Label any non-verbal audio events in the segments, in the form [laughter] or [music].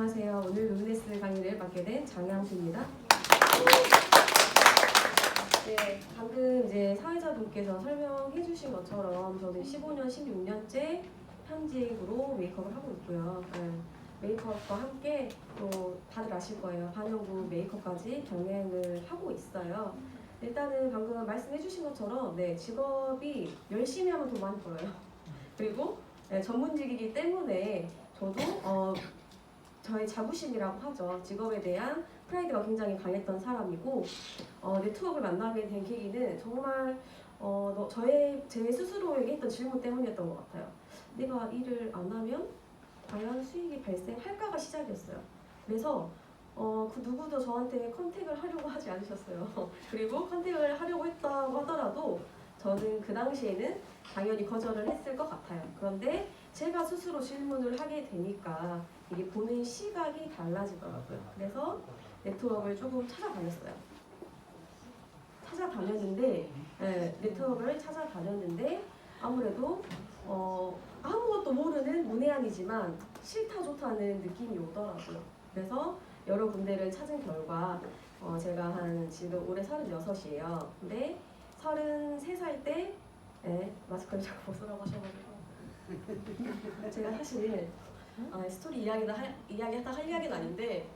안녕하세요. 오늘 루미네스 강의를 맡게 된 장양수입니다. 네, 방금 이제 사회자분께서 설명해 주신 것처럼 저는 15년, 16년째 편직으로 메이크업을 하고 있고요. 네, 메이크업과 함께 또 다들 아실 거예요. 반영구 메이크업까지 병행을 하고 있어요. 일단은 방금 말씀해 주신 것처럼 네, 직업이 열심히 하면 돈 많이 벌어요. 그리고 네, 전문직이기 때문에 저도 어, 저의 자부심이라고 하죠. 직업에 대한 프라이드가 굉장히 강했던 사람이고 어, 네트워크를 만나게 된 계기는 정말 어, 너, 저의 제 스스로에게 했던 질문 때문이었던 것 같아요. 내가 일을 안 하면 과연 수익이 발생할까가 시작이었어요. 그래서 어, 그 누구도 저한테 컨택을 하려고 하지 않으셨어요. [laughs] 그리고 컨택을 하려고 했다고 하더라도 저는 그 당시에는 당연히 거절을 했을 것 같아요. 그런데 제가 스스로 질문을 하게 되니까 이게 보는 시각이 달라지더라고요. 그래서 네트워크를 조금 찾아다녔어요. 찾아다녔는데 예, 네트워크를 찾아다녔는데 아무래도 어, 아무것도 모르는 문외한이지만 싫다 좋다는 느낌이 오더라고요. 그래서 여러 군데를 찾은 결과 어, 제가 한 지금 올해 36이에요. 근데 33살 때 예, 마스크를 자꾸 벗으라고 하셔가지고 [laughs] 제가 사실 아, 스토리 이야기다 할, 이야기하다 할 이야기는 아닌데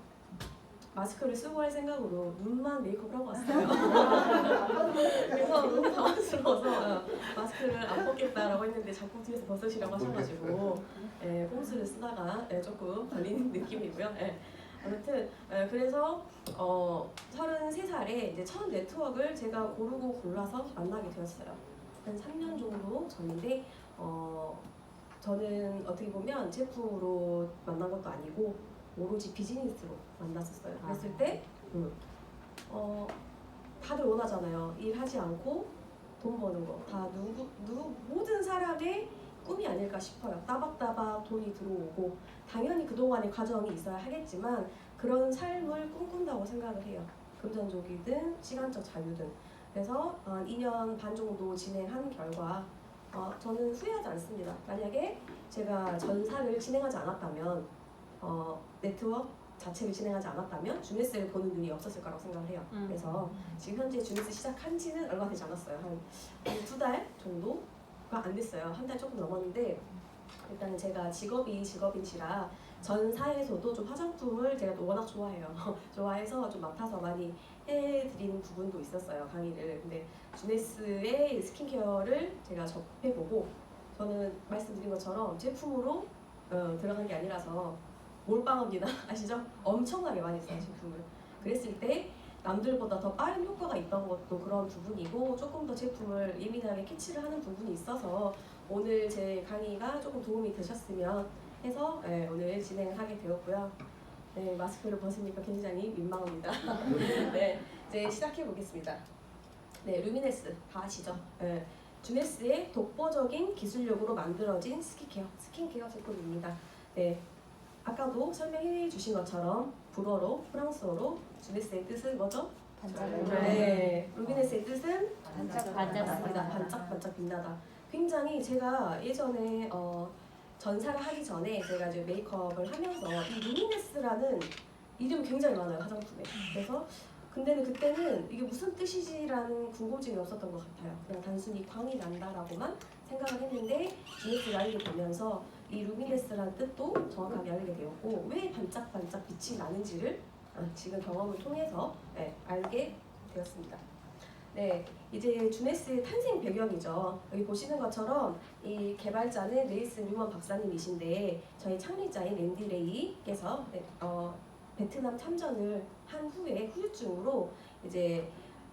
마스크를 쓰고 할 생각으로 눈만 메이크업을 하고 왔어요. [laughs] 그래서 너무 당황스러워서 어, 마스크를 안 벗겠다라고 했는데 자꾸 뒤에서 벗으시라고 하셔가지고 예, 꼼수를 쓰다가 예, 조금 걸리는 느낌이고요. 예. 아무튼 예, 그래서 어, 33살에 이제 처음 네트워크를 제가 고르고 골라서 만나게 되었어요. 한 3년 정도 전인데 어, 저는 어떻게 보면 제품으로 만난 것도 아니고 오로지 비즈니스로 만났었어요. 그랬을 때 음, 어, 다들 원하잖아요. 일하지 않고 돈 버는 거. 다 누구, 누구 모든 사람의 꿈이 아닐까 싶어요. 따박따박 돈이 들어오고 당연히 그동안의 과정이 있어야 하겠지만 그런 삶을 꿈꾼다고 생각을 해요. 금전적이든 시간적 자유든. 그래서 한 2년 반 정도 진행한 결과 어, 저는 후회하지 않습니다. 만약에 제가 전사를 진행하지 않았다면 어, 네트워크 자체를 진행하지 않았다면 주네스를 보는 눈이 없었을 거라고 생각을 해요. 음. 그래서 지금 현재 주네스 시작한 지는 얼마 되지 않았어요. 한 두 달 정도가 안 됐어요. 한 달 조금 넘었는데 일단은 제가 직업이 직업인지라 전 사회에서도 좀 화장품을 제가 또 워낙 좋아해요. [laughs] 좋아해서 좀 맡아서 많이 해드리는 부분도 있었어요 강의를. 근데 주네스의 스킨케어를 제가 접해보고 저는 말씀드린 것처럼 제품으로 어, 들어간 게 아니라서 몰빵합니다. [laughs] 아시죠? 엄청나게 많이 써요 제품을. 그랬을 때 남들보다 더 빠른 효과가 있던 것도 그런 부분이고 조금 더 제품을 예민하게 캐치를 하는 부분이 있어서 오늘 제 강의가 조금 도움이 되셨으면 해서 네, 오늘 진행하게 되었고요. 네, 마스크를 벗으니까 굉장히 민망합니다. 네, 이제 시작해 보겠습니다. 네, 루미네스 다 아시죠? 네, 주네스의 독보적인 기술력으로 만들어진 스킨케어, 스킨케어 제품입니다. 네, 아까도 설명해 주신 것처럼 불어로 프랑스어로 주네스의 뜻은 뭐죠? 네, 루미네스의 뜻은 반짝 맞습니다. 반짝 반짝 빛나다. 굉장히 제가 예전에 어, 전사를 하기 전에 제가 이제 메이크업을 하면서 이 루미네스라는 이름이 굉장히 많아요 화장품에. 그래서 근데는 그때는 이게 무슨 뜻이지라는 궁금증이 없었던 것 같아요. 그냥 단순히 광이 난다라고만 생각을 했는데 주네스를 알게 되면서 이 루미네스라는 뜻도 정확하게 알게 되었고 왜 반짝반짝 빛이 나는지를 아, 지금 경험을 통해서 네, 알게 되었습니다. 네, 이제 주네스의 탄생 배경이죠. 여기 보시는 것처럼 이 개발자는 레이스 뉴먼 박사님이신데 저희 창립자인 랜디 레이께서 네, 어, 베트남 참전을 한 후에 후유증으로 이제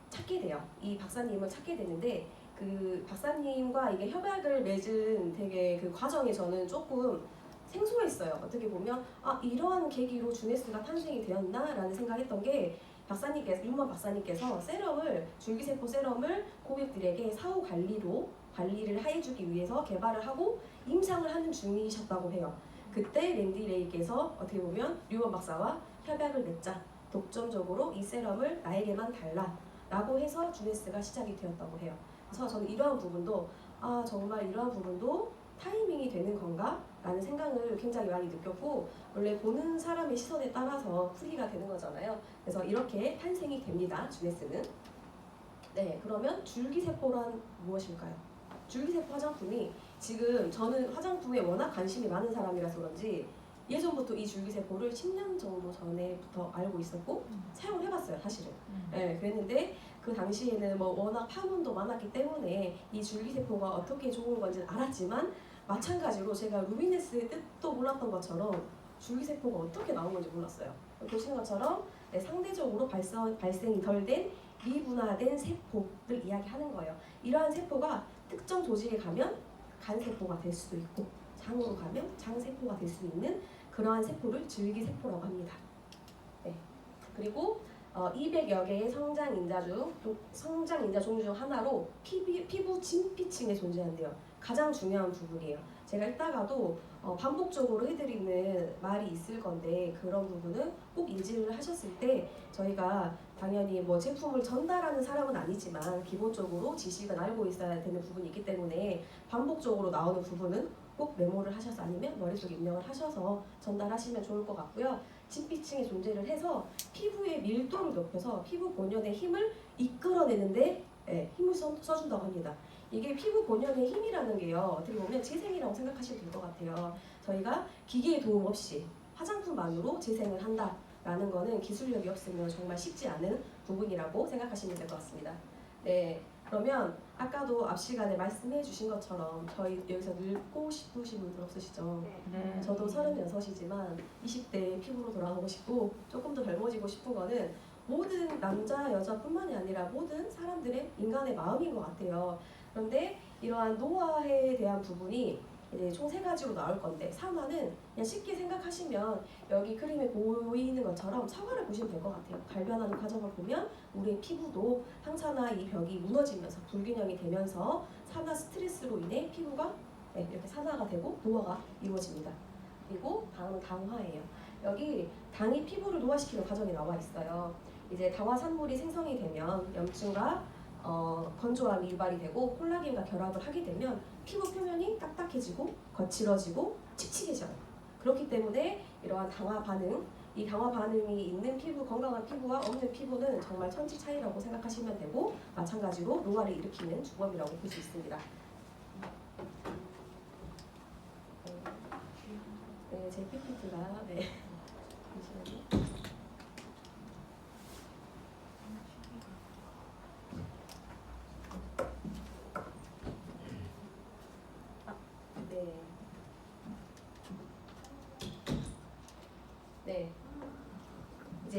찾게 돼요. 이 박사님을 찾게 되는데 그 박사님과 이게 협약을 맺은 되게 그 과정에 저는 조금 생소했어요. 어떻게 보면 아 이러한 계기로 주네스가 탄생이 되었나라는 생각했던 게 박사님께서 윤만 박사님께서 세럼을 줄기세포 세럼을 고객들에게 사후 관리로 관리를 해주기 위해서 개발을 하고 임상을 하는 중이셨다고 해요. 그때 랜디 레이께서 어떻게 보면 류먼 박사와 협약을 맺자 독점적으로 이 세럼을 나에게만 달라 라고 해서 주네스가 시작이 되었다고 해요. 그래서 저는 이러한 부분도 아 정말 이러한 부분도 타이밍이 되는 건가? 라는 생각을 굉장히 많이 느꼈고 원래 보는 사람의 시선에 따라서 풀이가 되는 거잖아요. 그래서 이렇게 탄생이 됩니다. 주네스는. 네, 그러면 줄기세포란 무엇일까요? 줄기세포 화장품이 지금 저는 화장품에 워낙 관심이 많은 사람이라서 그런지 예전부터 이 줄기세포를 10년 정도 전에부터 알고 있었고 사용을 해봤어요, 사실은. 네, 그랬는데 그 당시에는 뭐 워낙 파문도 많았기 때문에 이 줄기세포가 어떻게 좋은 건지 알았지만 마찬가지로 제가 루미네스의 뜻도 몰랐던 것처럼 줄기세포가 어떻게 나온 건지 몰랐어요. 보시는 것처럼 네, 상대적으로 발생, 발생이 덜 된 미분화된 세포를 이야기하는 거예요. 이러한 세포가 특정 조직에 가면 간세포가 될 수도 있고 장으로 가면 장세포가 될 수 있는 그러한 세포를 줄기세포라고 합니다. 네. 그리고 어, 200여 개의 성장 인자 중 성장 인자 종류 중 하나로 피부, 피부 진피층에 존재한대요. 가장 중요한 부분이에요. 제가 이따가도 어, 반복적으로 해드리는 말이 있을 건데 그런 부분은 꼭 인지를 하셨을 때 저희가 당연히 뭐 제품을 전달하는 사람은 아니지만 기본적으로 지식은 알고 있어야 되는 부분이 있기 때문에 반복적으로 나오는 부분은 꼭 메모를 하셔서 아니면 머릿속에 입력을 하셔서 전달하시면 좋을 것 같고요. 진피층이 존재를 해서 피부의 밀도를 높여서 피부 본연의 힘을 이끌어내는데 예, 힘을 써, 써준다고 합니다. 이게 피부 본연의 힘이라는 게요. 어떻게 보면 재생이라고 생각하시면 될 것 같아요. 저희가 기계의 도움 없이 화장품만으로 재생을 한다라는 거는 기술력이 없으면 정말 쉽지 않은 부분이라고 생각하시면 될 것 같습니다. 네, 그러면 아까도 앞 시간에 말씀해 주신 것처럼 저희 여기서 늙고 싶으신 분들 없으시죠? 네. 저도 36이지만 20대 피부로 돌아가고 싶고 조금 더 젊어지고 싶은 거는 모든 남자 여자뿐만이 아니라 모든 사람들의 인간의 마음인 것 같아요. 그런데 이러한 노화에 대한 부분이 총 세 가지로 나올 건데 산화는 그냥 쉽게 생각하시면 여기 그림에 보이는 것처럼 사과를 보시면 될 것 같아요. 발변하는 과정을 보면 우리의 피부도 항산화 이 벽이 무너지면서 불균형이 되면서 산화 스트레스로 인해 피부가 네, 이렇게 산화가 되고 노화가 이루어집니다. 그리고 다음은 당화예요. 여기 당이 피부를 노화시키는 과정이 나와 있어요. 이제 당화 산물이 생성이 되면 염증과 어, 건조함이 유발이 되고 콜라겐과 결합을 하게 되면 피부 표면이 딱딱해지고 거칠어지고 칙칙해져요. 그렇기 때문에 이러한 당화 반응, 이 당화 반응이 있는 피부, 건강한 피부와 없는 피부는 정말 천지 차이라고 생각하시면 되고 마찬가지로 노화를 일으키는 주범이라고 볼 수 있습니다. 네, 제 PPT가 네. 잠시만요. 아, 네. 네.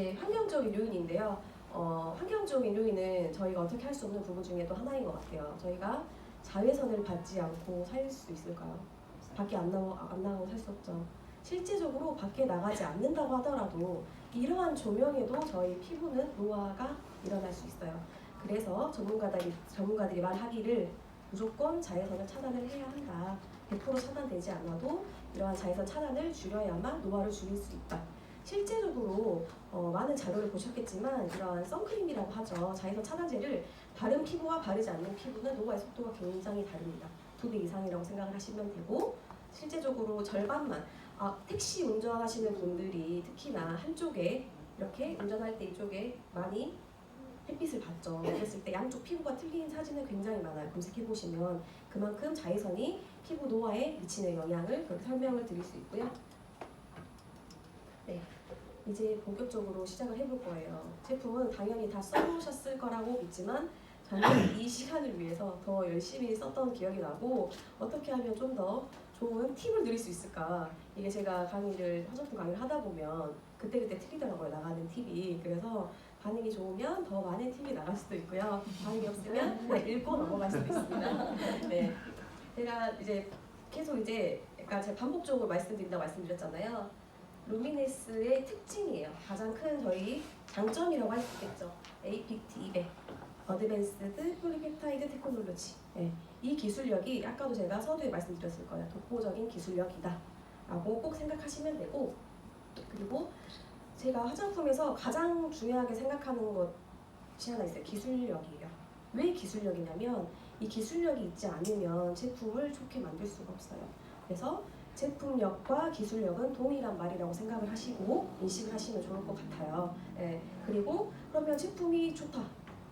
이제 환경적인 요인인데요. 어, 환경적인 요인은 저희가 어떻게 할 수 없는 부분 중에 또 하나인 것 같아요. 저희가 자외선을 받지 않고 살 수 있을까요? 밖에 안 나고 안 나가고 살 수 없죠. 실제적으로 밖에 나가지 않는다고 하더라도 이러한 조명에도 저희 피부는 노화가 일어날 수 있어요. 그래서 전문가들이 전문가들이 말하기를 무조건 자외선을 차단을 해야 한다. 100% 차단되지 않아도 이러한 자외선 차단을 줄여야만 노화를 줄일 수 있다. 실제적으로 어, 많은 자료를 보셨겠지만 이러한 선크림이라고 하죠. 자외선 차단제를 바른 피부와 바르지 않는 피부는 노화의 속도가 굉장히 다릅니다. 두 배 이상이라고 생각을 하시면 되고 실제적으로 절반만 아, 택시 운전하시는 분들이 특히나 한쪽에 이렇게 운전할 때 이쪽에 많이 햇빛을 받죠. 그랬을 때 양쪽 피부가 틀린 사진은 굉장히 많아요. 검색해 보시면 그만큼 자외선이 피부 노화에 미치는 영향을 그렇게 설명을 드릴 수 있고요. 네, 이제 본격적으로 시작을 해볼 거예요. 제품은 당연히 다 써보셨을 거라고 믿지만 저는 [clears throat] 이 시간을 위해서 더 열심히 썼던 기억이 나고 어떻게 하면 좀 더 좋은 팁을 드릴 수 있을까? 이게 제가 강의를 화장품 강의를 하다 보면 그때그때 틀리더라고요 나가는 팁이. 그래서 반응이 좋으면 더 많은 팁이 나갈 수도 있고요. 반응이 없으면 그냥 읽고 넘어갈 수도 있습니다. [laughs] 네. 제가 이제 계속 이제 약간 제가 반복적으로 말씀드린다고 말씀드렸잖아요 루미네스의 특징이에요 가장 큰 저희 장점이라고 할 수 있겠죠 에이픽트 200 어드밴스드 폴리펩타이드 테크놀로지 네. 이 기술력이 아까도 제가 서두에 말씀드렸을 거예요. 독보적인 기술력이다. 라고 꼭 생각하시면 되고 그리고 제가 화장품에서 가장 중요하게 생각하는 것이 하나 있어요. 기술력이에요. 왜 기술력이냐면 이 기술력이 있지 않으면 제품을 좋게 만들 수가 없어요. 그래서 제품력과 기술력은 동일한 말이라고 생각을 하시고 인식을 하시면 좋을 것 같아요. 예, 그리고 그러면 제품이 좋다.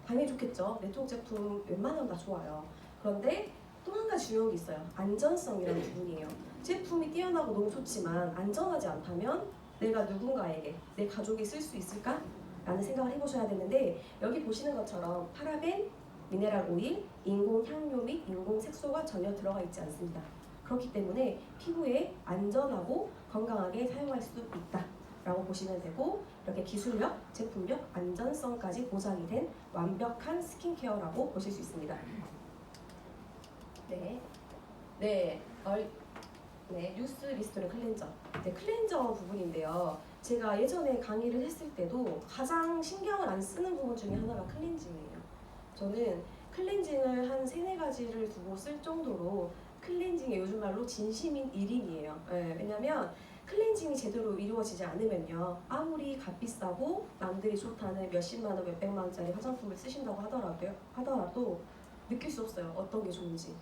당연히 좋겠죠. 네트워크 제품 웬만하면 다 좋아요. 그런데 또 한 가지 중요한 게 있어요. 안전성이라는 부분이에요. 제품이 뛰어나고 너무 좋지만 안전하지 않다면 내가 누군가에게 내 가족이 쓸 수 있을까? 라는 생각을 해보셔야 되는데 여기 보시는 것처럼 파라벤, 미네랄 오일, 인공 향료 및 인공 색소가 전혀 들어가 있지 않습니다. 그렇기 때문에 피부에 안전하고 건강하게 사용할 수 있다. 라고 보시면 되고 이렇게 기술력, 제품력, 안전성까지 보장이 된 완벽한 스킨케어라고 보실 수 있습니다. 네, 네, 얼, 네, 뉴스 리스토리 클렌저. 네, 클렌저 부분인데요. 제가 예전에 강의를 했을 때도 가장 신경을 안 쓰는 부분 중에 하나가 클렌징이에요. 저는 클렌징을 한 세네 가지를 두고 쓸 정도로 클렌징이 요즘 말로 진심인 1인이에요. 왜냐면 클렌징이 제대로 이루어지지 않으면요. 아무리 값비싸고 남들이 좋다는 몇십만 원, 몇백만 원짜리 화장품을 쓰신다고 하더라도요. 하더라도 느낄 수 없어요. 어떤 게 좋은지.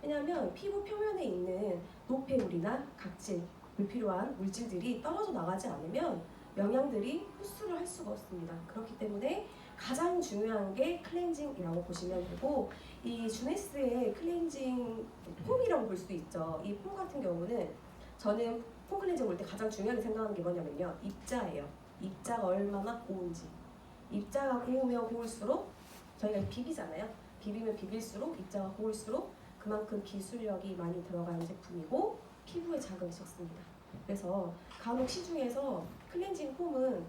왜냐하면 피부 표면에 있는 노폐물이나 각질, 불필요한 물질들이 떨어져 나가지 않으면 영양들이 흡수를 할 수가 없습니다. 그렇기 때문에 가장 중요한 게 클렌징이라고 보시면 되고 이 주네스의 클렌징 폼이라고 볼수 있죠. 이 폼 같은 경우는 저는 폼 클렌징 볼때 가장 중요하게 생각하는 게 뭐냐면요. 입자예요. 입자가 얼마나 고운지. 입자가 고우면 고울수록 저희가 비비잖아요. 비비면 비빌수록 입자가 고울수록 그만큼 기술력이 많이 들어가는 제품이고 피부에 자극이 적습니다. 그래서 간혹 시중에서 클렌징 폼은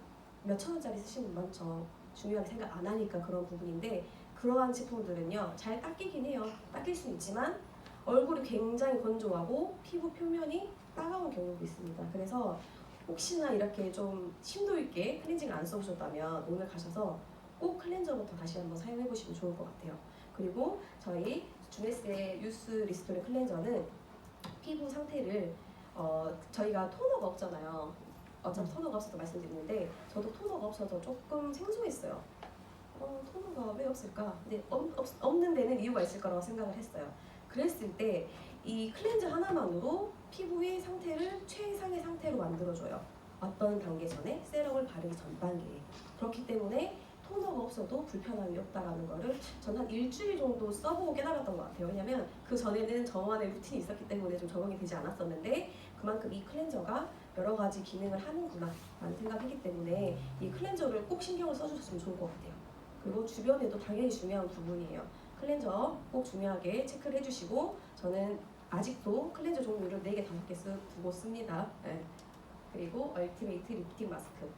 몇 천 원짜리 쓰시는 분 많죠. 중요하게 생각 안 하니까 그런 부분인데 그러한 제품들은요 잘 닦이긴 해요. 닦일 수 있지만 얼굴이 굉장히 건조하고 피부 표면이 따가운 경우도 있습니다. 그래서 혹시나 이렇게 좀 심도 있게 클렌징을 안 써보셨다면 오늘 가셔서 꼭 클렌저부터 다시 한번 사용해 보시면 좋을 것 같아요. 그리고 저희 주네스의 유스 리스토리 클렌저는 피부 상태를 어, 저희가 토너가 없잖아요. 어차피 토너가 없어서 말씀드리는데 저도 토너가 없어서 조금 생소했어요. 어, 토너가 왜 없을까? 근데 없, 없, 없는 데는 이유가 있을 거라고 생각을 했어요. 그랬을 때 이 클렌저 하나만으로 피부의 상태를 최상의 상태로 만들어줘요. 어떤 단계 전에 세럼을 바르기 전 단계에. 그렇기 때문에 토너가 없어도 불편함이 없다라는 거를 전 한 일주일 정도 써보고 깨달았던 것 같아요. 왜냐면 그 전에는 저만의 루틴이 있었기 때문에 좀 적응이 되지 않았었는데 그만큼 이 클렌저가 여러 가지 기능을 하는구나 라는 생각이기 때문에 이 클렌저를 꼭 신경을 써주셨으면 좋을 것 같아요. 그리고 주변에도 당연히 중요한 부분이에요. 클렌저 꼭 중요하게 체크를 해주시고 저는 아직도 클렌저 종류를 4개, 5개 쓰, 두고 씁니다. 네. 그리고 얼티메이트 리프팅 마스크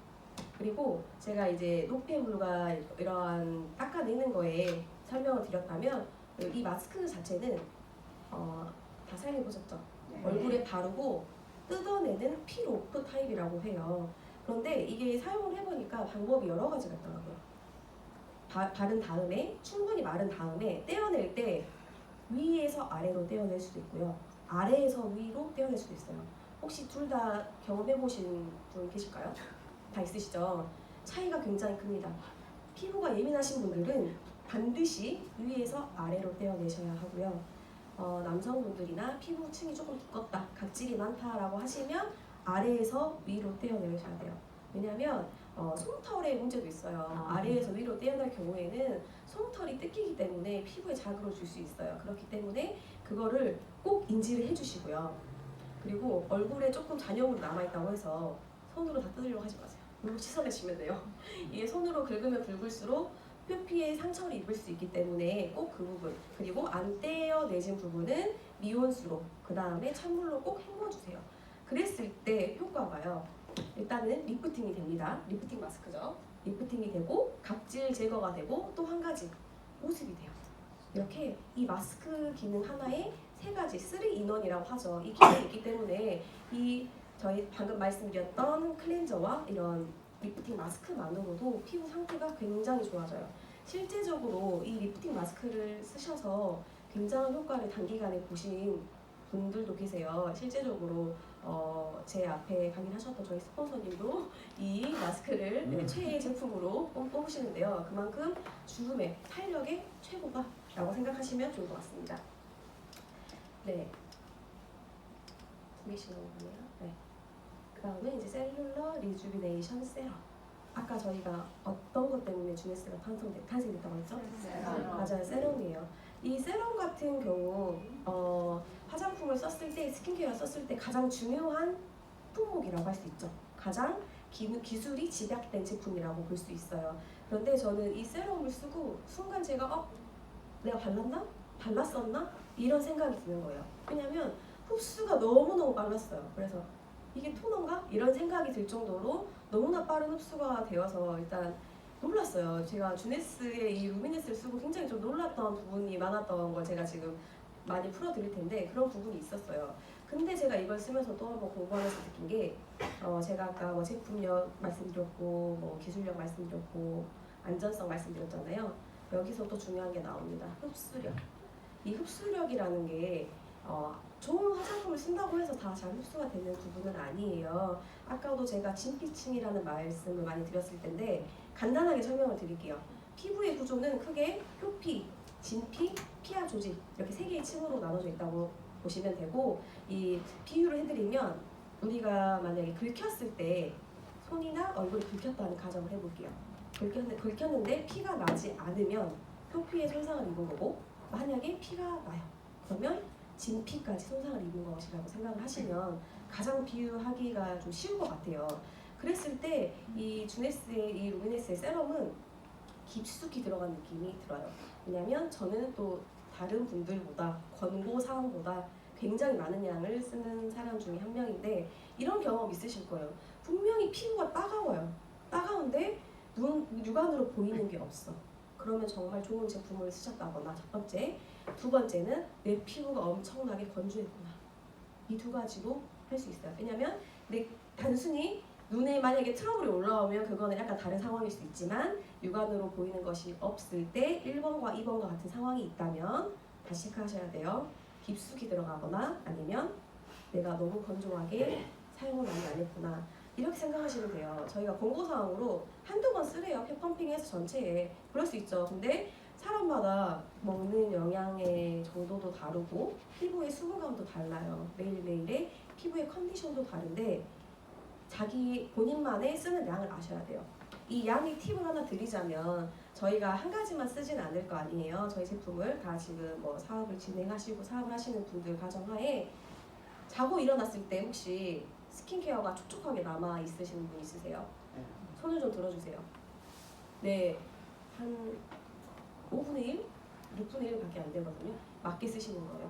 그리고 제가 이제 노폐물과 이러한 닦아내는 거에 설명을 드렸다면 이 마스크 자체는 어, 다 사용해 보셨죠? 얼굴에 바르고 뜯어내는 피로프 타입이라고 해요. 그런데 이게 사용을 해보니까 방법이 여러 가지가 있더라고요. 바, 바른 다음에 충분히 마른 다음에 떼어낼 때 위에서 아래로 떼어낼 수도 있고요. 아래에서 위로 떼어낼 수도 있어요. 혹시 둘 다 경험해 보신 분 계실까요? 다 있으시죠? 차이가 굉장히 큽니다. 피부가 예민하신 분들은 반드시 위에서 아래로 떼어내셔야 하고요. 어, 남성분들이나 피부층이 조금 두껍다, 각질이 많다라고 하시면 아래에서 위로 떼어내셔야 돼요. 왜냐하면 어, 솜털에 문제도 있어요. 아. 아래에서 위로 떼어낼 경우에는 솜털이 뜯기기 때문에 피부에 자극을 줄 수 있어요. 그렇기 때문에 그거를 꼭 인지를 해주시고요. 그리고 얼굴에 조금 잔여물 남아있다고 해서 손으로 다 뜯으려고 하지 마세요. 물로 씻어내시면 돼요. 이게 손으로 긁으면 긁을수록 표피에 상처를 입을 수 있기 때문에 꼭 그 부분 그리고 안 떼어내진 부분은 미온수로 그 다음에 찬물로 꼭 헹궈주세요. 그랬을 때 효과가요. 일단은 리프팅이 됩니다. 리프팅 마스크죠. 리프팅이 되고 각질 제거가 되고 또 한 가지 보습이 돼요. 이렇게 이 마스크 기능 하나에 세 가지 쓰리 인원이라고 하죠. 이 기능이 있기 때문에 이 저희 방금 말씀드렸던 클렌저와 이런 리프팅 마스크만으로도 피부 상태가 굉장히 좋아져요. 실제적으로 이 리프팅 마스크를 쓰셔서 굉장한 효과를 단기간에 보신 분들도 계세요. 실제적으로 어, 제 앞에 강의하셨던 저희 스폰서님도 이 마스크를 네, 음. 최애 제품으로 뽑- 뽑으시는데요. 그만큼 주름에 탄력에 최고가 라고 생각하시면 좋을 것 같습니다. 네. 두 개씩 넘어가네요. 네. 그 다음에 이제 셀룰러 리주비네이션 세럼. 아까 저희가 어떤 것 때문에 주네스가 탄생됐, 탄생됐다고 했죠? 맞아요, 세럼이에요. 이 세럼 같은 경우 어, 화장품을 썼을 때 스킨케어 썼을 때 가장 중요한 품목이라고 할 수 있죠. 가장 기, 기술이 집약된 제품이라고 볼 수 있어요. 그런데 저는 이 세럼을 쓰고 순간 제가 어 내가 발랐나? 발랐었나? 이런 생각이 드는 거예요. 왜냐면 흡수가 너무너무 빨랐어요. 그래서 이게 토너인가? 이런 생각이 들 정도로 너무나 빠른 흡수가 되어서 일단 놀랐어요. 제가 주네스의 이 루미네스를 쓰고 굉장히 좀 놀랐던 부분이 많았던 걸 제가 지금 많이 풀어드릴 텐데 그런 부분이 있었어요. 근데 제가 이걸 쓰면서 또 한번 공부하면서 느낀 게 어, 제가 아까 뭐 제품력 말씀드렸고 뭐 기술력 말씀드렸고 안전성 말씀드렸잖아요. 여기서 또 중요한 게 나옵니다. 흡수력. 이 흡수력이라는 게 어, 좋은 화장품을 쓴다고 해서 다 잘 흡수가 되는 부분은 아니에요. 아까도 제가 진피층이라는 말씀을 많이 드렸을 텐데 간단하게 설명을 드릴게요. 피부의 구조는 크게 표피, 진피, 피하 조직 이렇게 세 개의 층으로 나눠져 있다고 보시면 되고 이 비유를 해드리면 우리가 만약에 긁혔을 때 손이나 얼굴이 긁혔다는 가정을 해볼게요. 긁혔는데, 긁혔는데 피가 나지 않으면 표피에 손상을 입은 거고 만약에 피가 나요. 그러면 진피까지 손상을 입은 것이라고 생각을 하시면 가장 비유하기가 좀 쉬운 것 같아요. 그랬을 때 이 주네스의 이 루미네스의 세럼은 깊숙이 들어간 느낌이 들어요. 왜냐면 저는 또 다른 분들보다 권고 사항보다 굉장히 많은 양을 쓰는 사람 중에 한 명인데 이런 경험 있으실 거예요. 분명히 피부가 따가워요. 따가운데 눈 육안으로 보이는 게 없어. 그러면 정말 좋은 제품을 쓰셨다거나 첫 번째, 두 번째는 내 피부가 엄청나게 건조했구나. 이 두 가지로 할 수 있어요. 왜냐면 내 단순히 눈에 만약에 트러블이 올라오면 그거는 약간 다른 상황일 수 있지만 육안으로 보이는 것이 없을 때 1번과 2번과 같은 상황이 있다면 다시 체크하셔야 돼요. 깊숙이 들어가거나 아니면 내가 너무 건조하게 사용을 많이 안 했구나. 이렇게 생각하시면 돼요. 저희가 권고사항으로 한두 번 쓰래요. 펌핑해서 전체에. 그럴 수 있죠. 근데 사람마다 먹는 영양의 정도도 다르고 피부의 수분감도 달라요. 매일매일의 피부의 컨디션도 다른데 자기 본인만의 쓰는 양을 아셔야 돼요. 이 양의 팁을 하나 드리자면 저희가 한 가지만 쓰진 않을 거 아니에요. 저희 제품을 다 지금 뭐 사업을 진행하시고 사업을 하시는 분들 가정하에 자고 일어났을 때 혹시 스킨케어가 촉촉하게 남아 있으시는 분 있으세요? 손을 좀 들어주세요. 네, 한 5분의 1, 6분의 1밖에 안 되거든요. 맞게 쓰시는 거예요.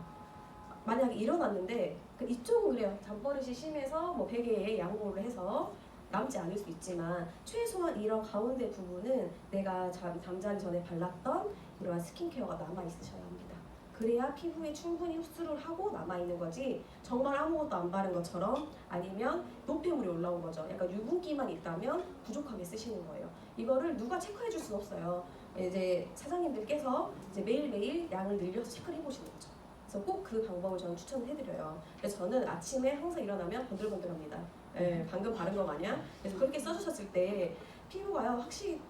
만약에 일어났는데 그 이쪽은 그래요. 잠버릇이 심해서 뭐 베개에 양보를 해서 남지 않을 수 있지만 최소한 이런 가운데 부분은 내가 잠, 잠자기 전에 발랐던 이러한 스킨케어가 남아 있으셔야 합니다. 그래야 피부에 충분히 흡수를 하고 남아 있는 거지 정말 아무것도 안 바른 것처럼 아니면 노폐물이 올라온 거죠. 약간 유분기만 있다면 부족하게 쓰시는 거예요. 이거를 누가 체크해 줄 수는 없어요. 이제 사장님들께서 이제 매일매일 양을 늘려서 체크를 해보시는 거죠. 그래서 꼭 그 방법을 저는 추천을 해드려요. 그래서 저는 아침에 항상 일어나면 번들번들합니다. 예, 방금 바른 거 마냥. 그래서 그렇게 써주셨을 때 피부가요 확실히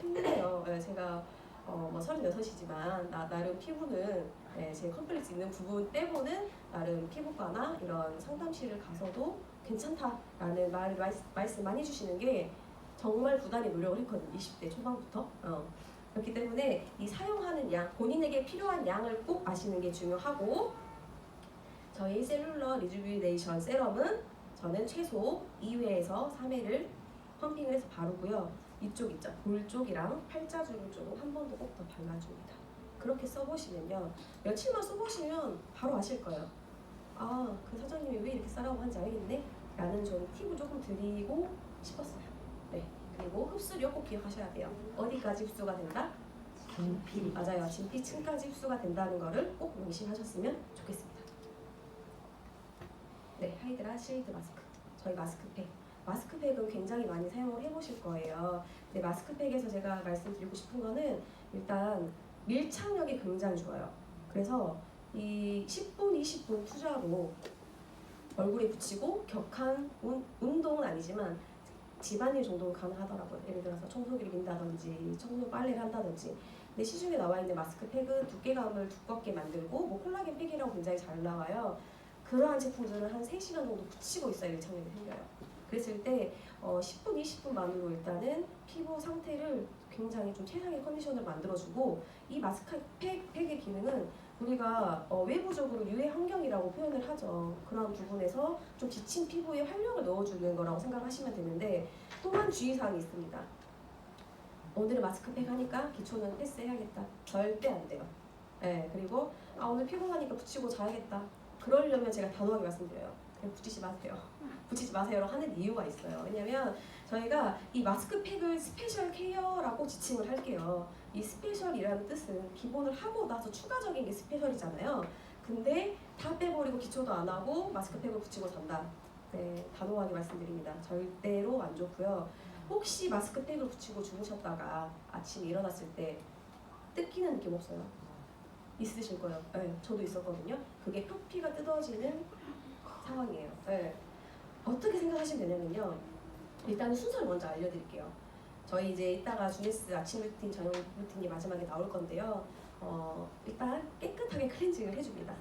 틀리네요. 예, 제가 어, 뭐 36이지만 나, 나름 피부는 예, 제 컴플렉스 있는 부분 빼고는 나름 피부과나 이런 상담실을 가서도 괜찮다라는 말, 말씀, 말씀 많이 해주시는 게 정말 부단히 노력을 했거든요. 20대 초반부터. 어. 그렇기 때문에 이 사용하는 양, 본인에게 필요한 양을 꼭 아시는 게 중요하고 저희 셀룰러 리주비네이션 세럼은 저는 최소 2회에서 3회를 펌핑을 해서 바르고요. 이쪽 있죠. 볼 쪽이랑 팔자주름 쪽은 한 번 더 꼭 더 발라줍니다. 그렇게 써보시면요. 며칠만 써보시면 바로 아실 거예요. 아, 그 사장님이 왜 이렇게 싸라고 하는지 알겠네? 라는 좀 팁을 조금 드리고 싶었어요. 네. 그리고 흡수력 꼭 기억하셔야 돼요. 어디까지 흡수가 된다? 진피. 맞아요. 진피층까지 흡수가 된다는 거를 꼭 명심하셨으면 좋겠습니다. 네, 하이드라 실드 마스크. 저희 마스크팩. 마스크팩은 굉장히 많이 사용을 해보실 거예요. 근데 마스크팩에서 제가 말씀드리고 싶은 거는 일단 밀착력이 굉장히 좋아요. 그래서 이 10분, 20분 투자로 얼굴에 붙이고 격한 운, 운동은 아니지만 집안일 정도는 가능하더라고요. 예를 들어서 청소기를 민다든지 청소 빨래를 한다든지 근데 시중에 나와 있는 마스크팩은 두께감을 두껍게 만들고 뭐 콜라겐 팩이라고 굉장히 잘 나와요. 그러한 제품들은 한 3시간 정도 붙이고 있어야 일창력이 생겨요. 그랬을 때 어, 10분, 20분만으로 일단은 피부 상태를 굉장히 좀 최상의 컨디션을 만들어주고 이 마스크팩 팩의 기능은 우리가 어, 외부적으로 유해 환경이라고 표현을 하죠. 그런 부분에서 좀 지친 피부에 활력을 넣어주는 거라고 생각하시면 되는데 또한 주의사항이 있습니다. 오늘은 마스크팩 하니까 기초는 패스해야겠다. 절대 안 돼요. 네, 그리고 아 오늘 피곤하니까 붙이고 자야겠다. 그러려면 제가 단호하게 말씀드려요. 붙이지 마세요. [laughs] 붙이지 마세요라고 하는 이유가 있어요. 왜냐면 저희가 이 마스크팩을 스페셜 케어라고 지칭을 할게요. 이 스페셜이라는 뜻은 기본을 하고 나서 추가적인 게 스페셜이잖아요. 근데 다 빼버리고 기초도 안 하고 마스크팩을 붙이고 잔다. 네, 단호하게 말씀드립니다. 절대로 안 좋고요. 혹시 마스크팩을 붙이고 주무셨다가 아침에 일어났을 때 뜯기는 느낌 없어요? 있으실 거예요. 네, 저도 있었거든요. 그게 표피가 뜯어지는 상황이에요. 네. 어떻게 생각하시면 되냐면요. 일단 순서를 먼저 알려드릴게요. 저희 이제 이따가 주네스 아침 루틴, 저녁 루틴이 마지막에 나올 건데요. 어, 일단 깨끗하게 클렌징을 해줍니다.